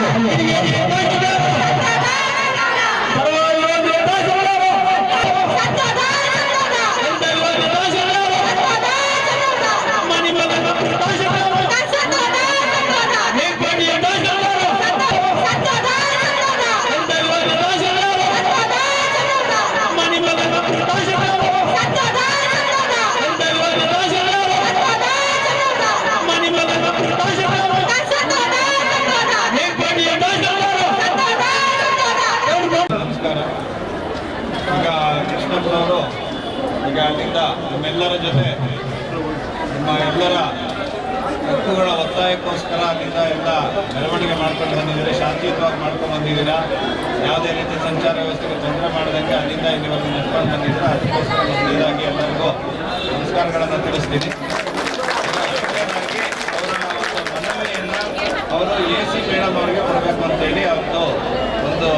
ಸರ್ವ ನಮ್ಮೆಲ್ಲರ ಜೊತೆ ನಿಮ್ಮ ಎಲ್ಲರ ಹಕ್ಕುಗಳ ಒತ್ತಾಯಕ್ಕೋಸ್ಕರ ಅಲ್ಲಿಂದ ಎಲ್ಲ ಮೆರವಣಿಗೆ ಮಾಡ್ಕೊಂಡು ಬಂದಿದ್ದೀರಾ, ಶಾಂತಿಯುತವಾಗಿ ಮಾಡ್ಕೊಂಡು ಬಂದಿದ್ದೀರಾ? ಯಾವುದೇ ರೀತಿ ಸಂಚಾರ ವ್ಯವಸ್ಥೆಗೆ ತೊಂದರೆ ಮಾಡದಂಗೆ ಅಲ್ಲಿಂದ ಇಲ್ಲಿವರೆಗೆ ನಡ್ಕೊಂಡು ಬಂದಿದ್ದೀರಾ ಅದಕ್ಕೋಸ್ಕರ ಇದಾಗಿ ಎಲ್ಲರಿಗೂ ನಮಸ್ಕಾರಗಳನ್ನು ತಿಳಿಸ್ತೀನಿ. ಅವರು ಎ ಸಿ ಮೇಡಮ್ ಅವರಿಗೆ ಕೊಡಬೇಕು ಅಂತೇಳಿ ಅವ್ರದ್ದು ಒಂದು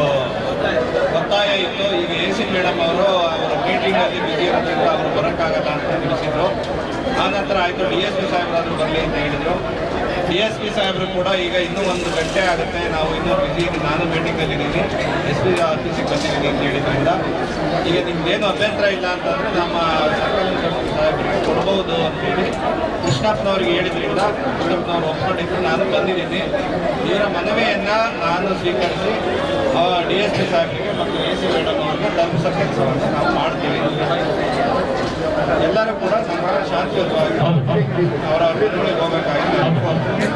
ಇತ್ತು. ಈಗ ಎ ಸಿ ಮೇಡಮ್ ಅವರು ಅವರ ಮೀಟಿಂಗಲ್ಲಿ ಬಿಸಿ ಇರೋದ್ರಿಂದ ಅವರು ಬರೋಕ್ಕಾಗಲ್ಲ ಅಂತ ತಿಳಿಸಿದ್ರು. ಆ ನಂತರ ಆಯಿತು, ಡಿ ಎಸ್ ಪಿ ಸಾಹೇಬರಾದ್ರು ಬರಲಿ ಅಂತ ಹೇಳಿದರು. ಡಿ ಎಸ್ ಪಿ ಸಾಹೇಬರು ಕೂಡ ಈಗ ಇನ್ನೂ ಒಂದು ಗಂಟೆ ಆಗುತ್ತೆ. ನಾವು ಇನ್ನೂ ಬಿಸಿ ನಾನು ಮೀಟಿಂಗ್ ಇದ್ದೀನಿ. ಎಸ್ ಪಿ ಆಫೀಸಿಗೆ ಬಂದಿದ್ದೀನಿ ಅಂತ ಹೇಳಿದ್ರಿಂದ. ಈಗ ನಿಮ್ಗೇನು ಅಭ್ಯಂತರ ಇಲ್ಲ ಅಂತಂದರೆ ನಮ್ಮ ಇನ್ಸ್ಪೆಕ್ಟರ್ ಸಾಹೇಬರಿಗೆ ಕೊಡ್ಬೋದು ಅಂತೇಳಿ ಕೃಷ್ಣಪ್ಪನವ್ರಿಗೆ ಹೇಳಿದ್ರಿಂದ ಕೃಷ್ಣಪ್ಪನವ್ರು ಒಪ್ಕೊಂಡಿದ್ರು. ನಾನು ಬಂದಿದ್ದೀನಿ. ಇವರ ಮನವಿಯನ್ನು ನಾನು ಸ್ವೀಕರಿಸಿ ಡಿ ಎಸ್ ಪಿ ಸಾಹೇಬರಿಗೆ ಮತ್ತು ಎ ಸಿ ಮೇಡಮ್ ಅವ್ರಿಗೆ ತಲುಪಿಸೋ ಕೆಲಸವನ್ನು ನಾವು ಮಾಡ್ತೀವಿ. ಎಲ್ಲರೂ ಕೂಡ ನಮ್ಮ ಶಾಂತಿಯುತವಾಗಿ ಅವರ ಅಭಿವೃದ್ಧಿಗೆ ಹೋಗಬೇಕಾಗಿ ನಾನು ಕೋರ್ತೀನಿ.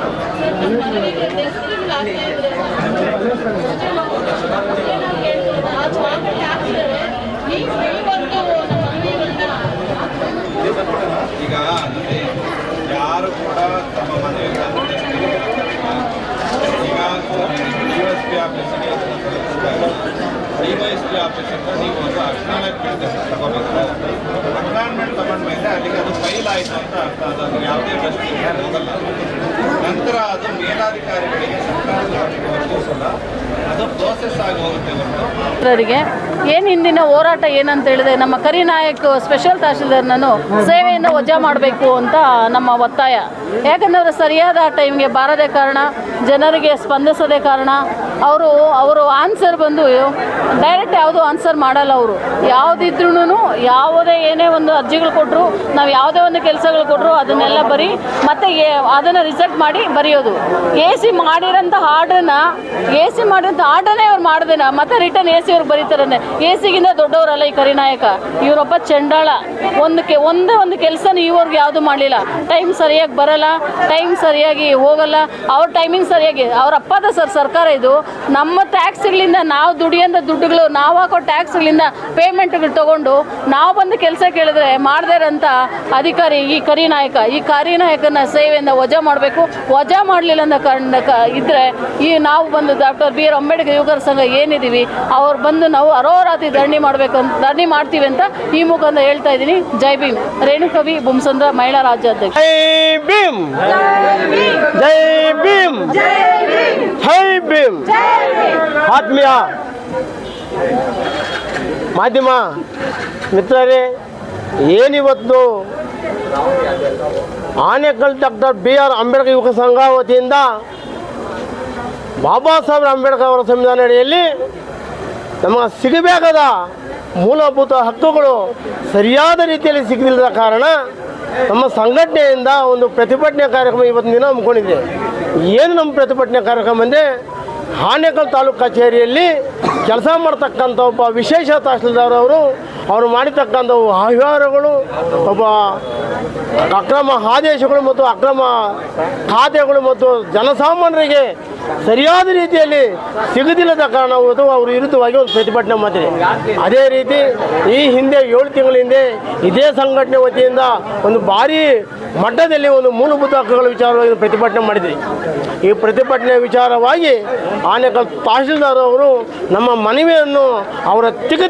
ಈಗ ನೋಡಿ ಯಾರು ಕೂಡ ತಮ್ಮ ಮನೆಗಳನ್ನು ಈಗ ಡಿ ಎಸ್ ಪಿ ಆಫೀಸಿಗೆ ಡಿ ವೈ ಎಸ್ ಪಿ ಆಫೀಸಿಂದ ನೀವು ಒಂದು ಅಕ್ನಾಲೆಜ್ಮೆಂಟ್ ತಗೋಬೇಕು ಅಕ್ನಾಲೆಜ್ಮೆಂಟ್ ತಗೊಂಡ್ಮೇಲೆ ಅಲ್ಲಿಗೆ ಅದು ಫೈಲ್ ಆಯಿತು ಅಂತ ಅರ್ಥ ಅದು ಯಾವುದೇ ಪ್ರಶ್ನೆ ಹೋಗಲ್ಲ ನಂತರ ಅದು ಮೇಲಾಧಿಕಾರಿಗಳಿಗೆ ಸರ್ಕಾರದ ವರ್ತಿಸಲ್ಲ ಅದು ಪ್ರೋಸೆಸ್ ಆಗಿ ಹೋಗುತ್ತೆ ಹೊರತು ರಿಗೆ ಏನು ಹಿಂದಿನ ಹೋರಾಟ ಏನಂತ ಹೇಳಿದ್ರೆ ನಮ್ಮ ಕರಿನಾಯಕ್ ಸ್ಪೆಷಲ್ ತಹಶೀಲ್ದಾರ್ನನ್ನು ಸೇವೆಯಿಂದ ವಜಾ ಮಾಡಬೇಕು ಅಂತ ನಮ್ಮ ಒತ್ತಾಯ. ಯಾಕಂದರೆ ಸರಿಯಾದ ಟೈಮ್ಗೆ ಬಾರದೇ ಕಾರಣ, ಜನರಿಗೆ ಸ್ಪಂದಿಸದೇ ಕಾರಣ, ಅವರು ಅವರು ಆನ್ಸರ್ ಬಂದು ಡೈರೆಕ್ಟ್ ಯಾವುದು ಆನ್ಸರ್ ಮಾಡಲ್ಲ ಅವರು. ಯಾವುದಿದ್ರೂ ಯಾವುದೇ ಏನೇ ಒಂದು ಅರ್ಜಿಗಳು ಕೊಟ್ಟರು ನಾವು ಯಾವುದೇ ಒಂದು ಕೆಲಸಗಳು ಕೊಟ್ಟರು ಅದನ್ನೆಲ್ಲ ಬರೀ ಮತ್ತೆ ಅದನ್ನು ರಿಸೆಕ್ಟ್ ಮಾಡಿ ಬರೆಯೋದು. ಎ ಸಿ ಮಾಡಿರೋಂಥ ಆರ್ಡ್ರನ್ನ ಎ ಸಿ ಮಾಡಿರೋಂಥ ಆರ್ಡರ್ನೇ ಅವ್ರು ನಾ. ಮತ್ತೆ ರಿಟರ್ನ್ ಎ ಸಿ ಅವ್ರು ಬರೀತಾರೆ ಎ ಸಿಗಿಂತ ದೊಡ್ಡವರಲ್ಲ ಈ ಕರಿನಾಯಕ. ಇವರೊಬ್ಬ ಚಂಡಾಳ. ಒಂದಕ್ಕೆ ಒಂದೇ ಒಂದು ಕೆಲಸ ಇವ್ರಿಗೆ ಯಾವುದು ಮಾಡಲಿಲ್ಲ. ಟೈಮ್ ಸರಿಯಾಗಿ ಬರಲ್ಲ ಟೈಮ್ ಸರಿಯಾಗಿ ಹೋಗಲ್ಲ. ಅವ್ರ ಟೈಮಿಂಗ್ ಸರಿಯಾಗಿ, ಅವ್ರ ಅಪ್ಪದ ಸರ್ ಸರ್ಕಾರ ಇದು. ನಮ್ಮ ಟ್ಯಾಕ್ಸ್ಗಳಿಂದ ನಾವು ದುಡಿಯೋಂಥ ದುಡ್ಡುಗಳು, ನಾವು ಹಾಕೋ ಟ್ಯಾಕ್ಸ್ಗಳಿಂದ ಪೇಮೆಂಟ್ಗಳು ತಗೊಂಡು ನಾವು ಬಂದು ಕೆಲಸ ಕೇಳಿದ್ರೆ ಮಾಡದೇ ಇರೋಂಥ ಅಧಿಕಾರಿ ಈ ಕರಿನಾಯಕ. ಈ ಕರಿನಾಯಕನ ಸೇವೆಯಿಂದ ವಜಾ ಮಾಡಬೇಕು. ವಜಾ ಮಾಡಲಿಲ್ಲ ಅಂತ ಕಾರಣ ಇದ್ದರೆ ಈ ನಾವು ಬಂದು ಡಾಕ್ಟರ್ ಬಿ ಆರ್ ಅಂಬೇಡ್ಕರ್ ಯುವಕರ ಸಂಘ ಏನಿದ್ದೀವಿ ಅವ್ರು ಬಂದು ನಾವು ಅರೋರಾತ್ರಿ ಧರಣಿ ಮಾಡಬೇಕು ಅಂತ, ಧರಣಿ ಮಾಡ್ತೀವಿ ಅಂತ ಈ ಮುಖಾಂತರ ಹೇಳ್ತಾ ಇದ್ದೀನಿ. ಜೈ ಭೀಮ್. ರೇಣುಕವಿ ಬುಮ್ಸಂದ್ರ ಮಹಿಳಾ ರಾಜ್ಯಾಧ್ಯಕ್ಷ. ಜೈ ಭೀಮ್. ಜೈ ಭೀಮ್. ಜೈ ಭೀಮ್. ಆತ್ಮೀಯ ಮಾಧ್ಯಮ ಮಿತ್ರರೇ, ಏನಿವತ್ತು Anekal doctor B R Ambedkar ಯುವಕ ಸಂಘ ವತಿಯಿಂದ ಬಾಬಾ ಸಾಹೇಬ್ ಅಂಬೇಡ್ಕರ್ ಅವರ ಸಂವಿಧಾನ ಅಡಿಯಲ್ಲಿ ನಮಗೆ ಸಿಗಬೇಕಾದ ಮೂಲಭೂತ ಹಕ್ಕುಗಳು ಸರಿಯಾದ ರೀತಿಯಲ್ಲಿ ಸಿಗದಿಲ್ಲದ ಕಾರಣ ನಮ್ಮ ಸಂಘಟನೆಯಿಂದ ಒಂದು ಪ್ರತಿಭಟನೆ ಕಾರ್ಯಕ್ರಮ ಇವತ್ತಿನ ದಿನ ಹಮ್ಮಿಕೊಂಡಿದೆ. ಏನು ನಮ್ಮ ಪ್ರತಿಭಟನೆ ಕಾರ್ಯಕ್ರಮ ಅಂದರೆ ಹಾನೇಕಲ್ ತಾಲೂಕು ಕಚೇರಿಯಲ್ಲಿ ಕೆಲಸ ಮಾಡ್ತಕ್ಕಂಥ ಒಬ್ಬ ವಿಶೇಷ ತಹಸೀಲ್ದಾರ್ ಅವರು ಅವರು ಮಾಡಿರ್ತಕ್ಕಂಥ ಅವ್ಯವಹಾರಗಳು ಒಬ್ಬ ಅಕ್ರಮ ಆದೇಶಗಳು ಮತ್ತು ಅಕ್ರಮ ಖಾತೆಗಳು ಮತ್ತು ಜನಸಾಮಾನ್ಯರಿಗೆ ಸರಿಯಾದ ರೀತಿಯಲ್ಲಿ ಸಿಗದಿಲ್ಲದ ಕಾರಣ ಅವರು ವಿರುದ್ಧವಾಗಿ ಒಂದು ಪ್ರತಿಭಟನೆ ಮಾಡಿದೆ ಅದೇ ರೀತಿ ಈ ಹಿಂದೆ ಏಳು ತಿಂಗಳ ಹಿಂದೆ ಇದೇ ಸಂಘಟನೆ ವತಿಯಿಂದ ಒಂದು ಭಾರಿ ಮಟ್ಟದಲ್ಲಿ ಒಂದು ಮೂಲಭೂತ ಹಕ್ಕುಗಳ ವಿಚಾರವಾಗಿ ಪ್ರತಿಭಟನೆ ಮಾಡಿದ್ವಿ ಈ ಪ್ರತಿಭಟನೆ ವಿಚಾರವಾಗಿ ಆನೇಕಲ್ ತಹಶೀಲ್ದಾರ್ ಅವರು ನಮ್ಮ ಮನವಿಯನ್ನು ಅವರ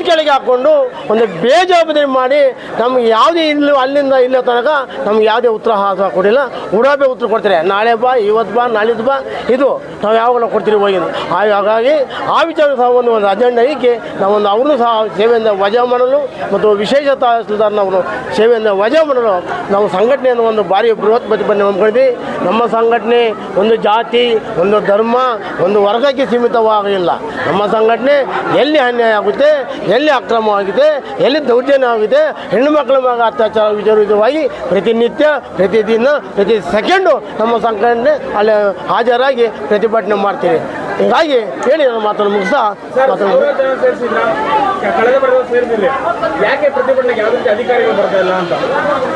ಕೆಳಗೆ ಹಾಕ್ಕೊಂಡು ಒಂದು ಬೇಜವಾಬ್ದಾರಿ ಮಾಡಿ ನಮ್ಗೆ ಯಾವುದೇ ಇಲ್ಲ ಅಲ್ಲಿಂದ ಇಲ್ಲ ತನಕ ನಮ್ಗೆ ಯಾವುದೇ ಉತ್ತರ ಹಾಸ ಕೊಡಿಲ್ಲ ಉಡಾಬೆ ಉತ್ತರ ಕೊಡ್ತಾರೆ. ನಾಳೆ ಬಾ, ಇವತ್ತು ಬಾ, ನಾಳಿದ್ದು ಬಾ. ಇದು ನಾವು ಯಾವಾಗಲೂ ಕೊಡ್ತೀರಿ ಹೋಗಿ ಹಾಗಾಗಿ- ಆ ವಿಚಾರ ಸಹ ಒಂದು ಒಂದು ಅಜೆಂಡಾ ಇಕ್ಕಿ ನಾವೊಂದು ಅವ್ರನ್ನೂ ಸಹ ಸೇವೆಯಿಂದ ವಜಾ ಮಾಡಲು ಮತ್ತು ವಿಶೇಷ ತಹಸೀಲ್ದಾರ್ನವರು ಸೇವೆಯಿಂದ ವಜಾ ಮಾಡಲು ನಾವು ಸಂಘಟನೆಯನ್ನು ಒಂದು ಭಾರಿ ಬೃಹತ್ ಪ್ರತಿಭಟನೆ ಹಮ್ಮಿಕೊಂಡಿದ್ವಿ ನಮ್ಮ ಸಂಘಟನೆ ಒಂದು ಜಾತಿ, ಒಂದು ಧರ್ಮ, ಒಂದು ವರ್ಗಕ್ಕೆ ಸೀಮಿತವಾಗಿಲ್ಲ ನಮ್ಮ ಸಂಘಟನೆ ಎಲ್ಲಿ ಅನ್ಯಾಯ ಆಗುತ್ತೆ, ಎಲ್ಲಿ ಅಕ್ರಮ ಆಗಿದೆ ಎಲ್ಲಿ ದೌರ್ಜನ್ಯ ಆಗಿದೆ, ಹೆಣ್ಣು ಮಕ್ಕಳ ಮಗ ಅತ್ಯಾಚಾರ ವಿಚಾರವಾಗಿ ಪ್ರತಿನಿತ್ಯ, ಪ್ರತಿದಿನ, ಪ್ರತಿ ಸೆಕೆಂಡು ನಮ್ಮ ಸಂಘಟನೆ ಅಲ್ಲಿ ಹಾಜರಾಗಿ ಪ್ರತಿಭಟನೆ ಮಾಡ್ತೀವಿ ಹೀಗಾಗಿ ಹೇಳಿ ನನ್ನ ಮಾತನ್ನು ಮುಗಿಸ್ತಾ ಅಧಿಕಾರಿಗಳು ಬರ್ತಾ ಇಲ್ಲ ಅಂತ?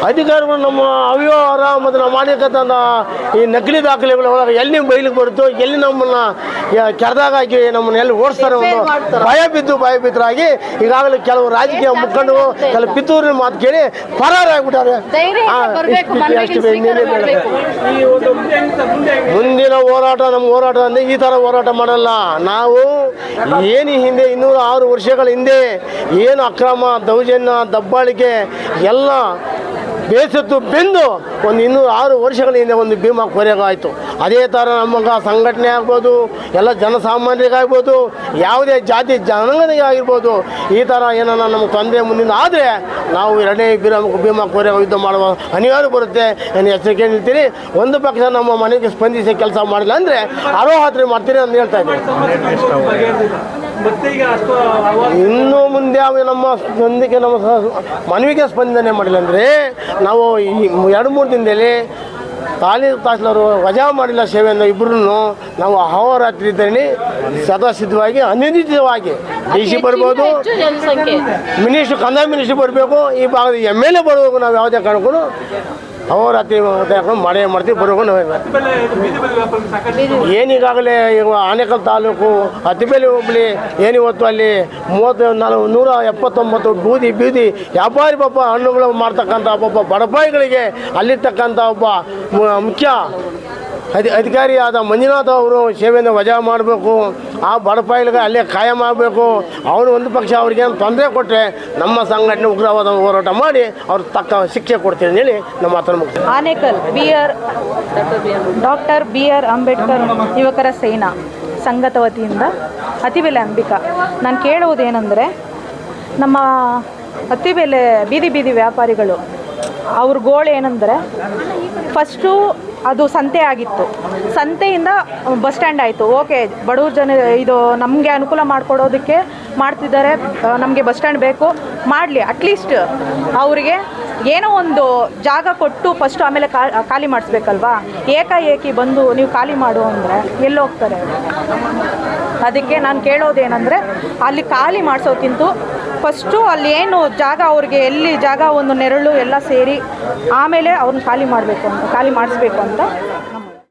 ಅಧಿಕಾರಿಗಳು ನಮ್ಮ ಅವ್ಯವಹಾರ ಮತ್ತು ನಮ್ಮ ಮಾಡಿರ್ತಕ್ಕಂಥ ಈ ನಕಲಿ ದಾಖಲೆಗಳ ಒಳಗೆ ಎಲ್ಲಿ ಬೈಲಿಗೆ ಬರುತ್ತೋ ಎಲ್ಲಿ ನಮ್ಮನ್ನ ಕೆರೆದಾಗ ಹಾಕಿ ನಮ್ಮನ್ನ ಎಲ್ಲಿ ಓಡಿಸ್ತಾರೆ ಭಯ ಬಿದ್ದು ಭಯ ಬಿದ್ದರಾಗಿ ಈಗಾಗಲೇ ಕೆಲವು ರಾಜಕೀಯ ಮುಖಂಡರು ಕೆಲವು ಪಿತೂರಿನ ಮಾತು ಕೇಳಿ ಪರಾರಾಗ್ಬಿಟ್ಟಾರೆ? ಮುಂದಿನ ಹೋರಾಟ ನಮ್ಮ ಹೋರಾಟ ಅಂದರೆ ಈ ಥರ ಹೋರಾಟ ಮಾಡಲ್ಲ. ನಾವು ಏನು ಹಿಂದೆ ಇನ್ನೂರ ಆರು ವರ್ಷಗಳ ಹಿಂದೆ ಏನು ಅಕ್ರಮ ದೌರ್ಜನ್ಯ ದಬ್ಬಾಳಿಕೆ ಎಲ್ಲ ಬೇಸತ್ತು ಬೆಂದು ಒಂದು ಇನ್ನೂರು ಆರು ವರ್ಷಗಳ ಹಿಂದೆ ಒಂದು ಭೀಮಾ ಕೊರೆಗಾಯಿತು. ಅದೇ ಥರ ನಮಗೆ ಸಂಘಟನೆ ಆಗ್ಬೋದು, ಎಲ್ಲ ಜನಸಾಮಾನ್ಯರಿಗಾಗ್ಬೋದು, ಯಾವುದೇ ಜಾತಿ ಜನಾಂಗನಿಗೆ ಆಗಿರ್ಬೋದು ಈ ಥರ ಏನನ್ನ ನಮ್ಮ ತೊಂದರೆ ಮುಂದಿನ ಆದರೆ ನಾವು ಎರಡನೇ ಭೀಮಾ ಭೀಮಾ ಕೊರೆ ಯುದ್ಧ ಮಾಡುವ ಅನಿವಾರ್ಯ ಬರುತ್ತೆ ನಾನು ಎಚ್ಚರಿಕೆ ನಿಲ್ತೀನಿ ಒಂದು ಪಕ್ಷ ನಮ್ಮ ಮನೆಗೆ ಸ್ಪಂದಿಸಿ ಕೆಲಸ ಮಾಡಿಲ್ಲ ಅಂದರೆ ಅರೋಹಾತ್ರಿ ಮಾಡ್ತೀರಿ ಅಂತ ಹೇಳ್ತಾ ಇದ್ದೀನಿ. ಮತ್ತೆ ಈಗ ಅಷ್ಟು ಇನ್ನು ಮುಂದೆ ಅವು ನಮ್ಮ ಸ್ಪಂದಿಕೆ ನಮ್ಮ ಮನವಿಗೆ ಸ್ಪಂದನೆ ಮಾಡಿಲ್ಲ ಅಂದರೆ ನಾವು ಈ ಎರಡು ಮೂರು ದಿನದಲ್ಲಿ ತಾಲಿ ತಹಸೀಲ್ದಾರು ವಜಾ ಮಾಡಿಲ್ಲ ಸೇವೆಯನ್ನು ಇಬ್ಬರೂ ನಾವು ಅಹೋರಾತ್ರಿ ಧರಣಿ ಸದಾ ಸಿದ್ಧವಾಗಿ ಅನಿರ್ದಿಷ್ಟವಾಗಿ ಡಿ ಸಿ ಬರ್ಬೋದು ಮಿನಿಸ್ಟ್ರು ಕಂದಾಯ ಮಿನಿಸ್ಟ್ರು ಬರಬೇಕು ಈ ಭಾಗದ ಎಂ ಎಲ್ ಎ ಬರಬೇಕು ನಾವು ಯಾವುದೇ ಕಾರಣಕ್ಕೂ ಅಹೋರಾತ್ರಿ ಮಳೆ ಮಾಡೇ ಮಾಡ್ತೀವಿ ಬರೋ ಏನೀಗಾಗಲೇ ಈಗ ಆನೇಕಲ್ ತಾಲೂಕು ಹತ್ತಿಬೇಲಿ ಹೋಬಳಿ ಏನಿವತ್ತು ಅಲ್ಲಿ ಮೂವತ್ತು, ನಾಲ್ಕು, ನೂರ ಎಪ್ಪತ್ತೊಂಬತ್ತು ಬೂದಿ ಬೀದಿ ವ್ಯಾಪಾರಿ ಪಾಪ ಹಣ್ಣುಗಳು ಮಾಡ್ತಕ್ಕಂಥ ಒಬ್ಬ ಬಡಪಾಯಿಗಳಿಗೆ ಅಲ್ಲಿರ್ತಕ್ಕಂಥ ಒಬ್ಬ ಮುಖ್ಯ ಅಧಿ ಅಧಿಕಾರಿಯಾದ ಮಂಜುನಾಥ್ ಅವರು ಸೇವೆಯನ್ನು ವಜಾ ಮಾಡಬೇಕು. ಆ ಬಡಪಾಯಿಗಳಿಗೆ ಅಲ್ಲೇ ಕಾಯಂ ಆಗಬೇಕು. ಅವರು ಒಂದು ಪಕ್ಷ ಅವ್ರಿಗೇನು ತೊಂದರೆ ಕೊಟ್ಟರೆ ನಮ್ಮ ಸಂಘಟನೆ ಉಗ್ರವಾದ ಹೋರಾಟ ಮಾಡಿ ಅವ್ರು ತಕ್ಕ ಶಿಕ್ಷೆ ಕೊಡ್ತೀನಿ ಹೇಳಿ ನಮ್ಮ ಮಾತನ್ನು ಮುಗಿಸ್ತೀನಿ. Anekal, B R doctor B R Ambedkar ಯುವಕರ ಸೇನಾ ಸಂಘದ ವತಿಯಿಂದ ಅತಿಬೆಲೆ ಅಂಬಿಕಾ. ನಾನು ಕೇಳುವುದೇನೆಂದರೆ, ನಮ್ಮ ಅತಿಬೆಲೆ ಬೀದಿ ಬೀದಿ ವ್ಯಾಪಾರಿಗಳು ಅವ್ರ ಗೋಳು ಏನಂದರೆ ಫಸ್ಟು ಅದು ಸಂತೆ ಆಗಿತ್ತು. ಸಂತೆಯಿಂದ ಬಸ್ ಸ್ಟ್ಯಾಂಡ್ ಆಯಿತು. ಓಕೆ, ಬಡವ್ರ ಜನ, ಇದು ನಮಗೆ ಅನುಕೂಲ ಮಾಡಿಕೊಡೋದಕ್ಕೆ ಮಾಡ್ತಿದ್ದಾರೆ. ನಮಗೆ ಬಸ್ ಸ್ಟ್ಯಾಂಡ್ ಬೇಕು. ಮಾಡಲಿ ಅಟ್ಲೀಸ್ಟ್ ಅವರಿಗೆ ಏನೋ ಒಂದು ಜಾಗ ಕೊಟ್ಟು ಫಸ್ಟು ಆಮೇಲೆ ಖಾಲಿ ಮಾಡಿಸ್ಬೇಕಲ್ವಾ? ಏಕಾಏಕಿ ಬಂದು ನೀವು ಖಾಲಿ ಮಾಡು ಅಂದರೆ ಎಲ್ಲೋಗ್ತಾರೆ ಅದಕ್ಕೆ ನಾನು ಕೇಳೋದೇನೆಂದರೆ, ಅಲ್ಲಿ ಖಾಲಿ ಮಾಡಿಸೋಕ್ಕಿಂತ ಫಸ್ಟು ಅಲ್ಲಿ ಏನು ಜಾಗ, ಅವ್ರಿಗೆ ಎಲ್ಲಿ ಜಾಗ, ಒಂದು ನೆರಳು ಎಲ್ಲ ಸೇರಿ ಆಮೇಲೆ ಅವ್ರನ್ನ ಖಾಲಿ ಮಾಡಬೇಕು ಅಂತ, ಖಾಲಿ ಮಾಡಿಸ್ಬೇಕು ಅಂತ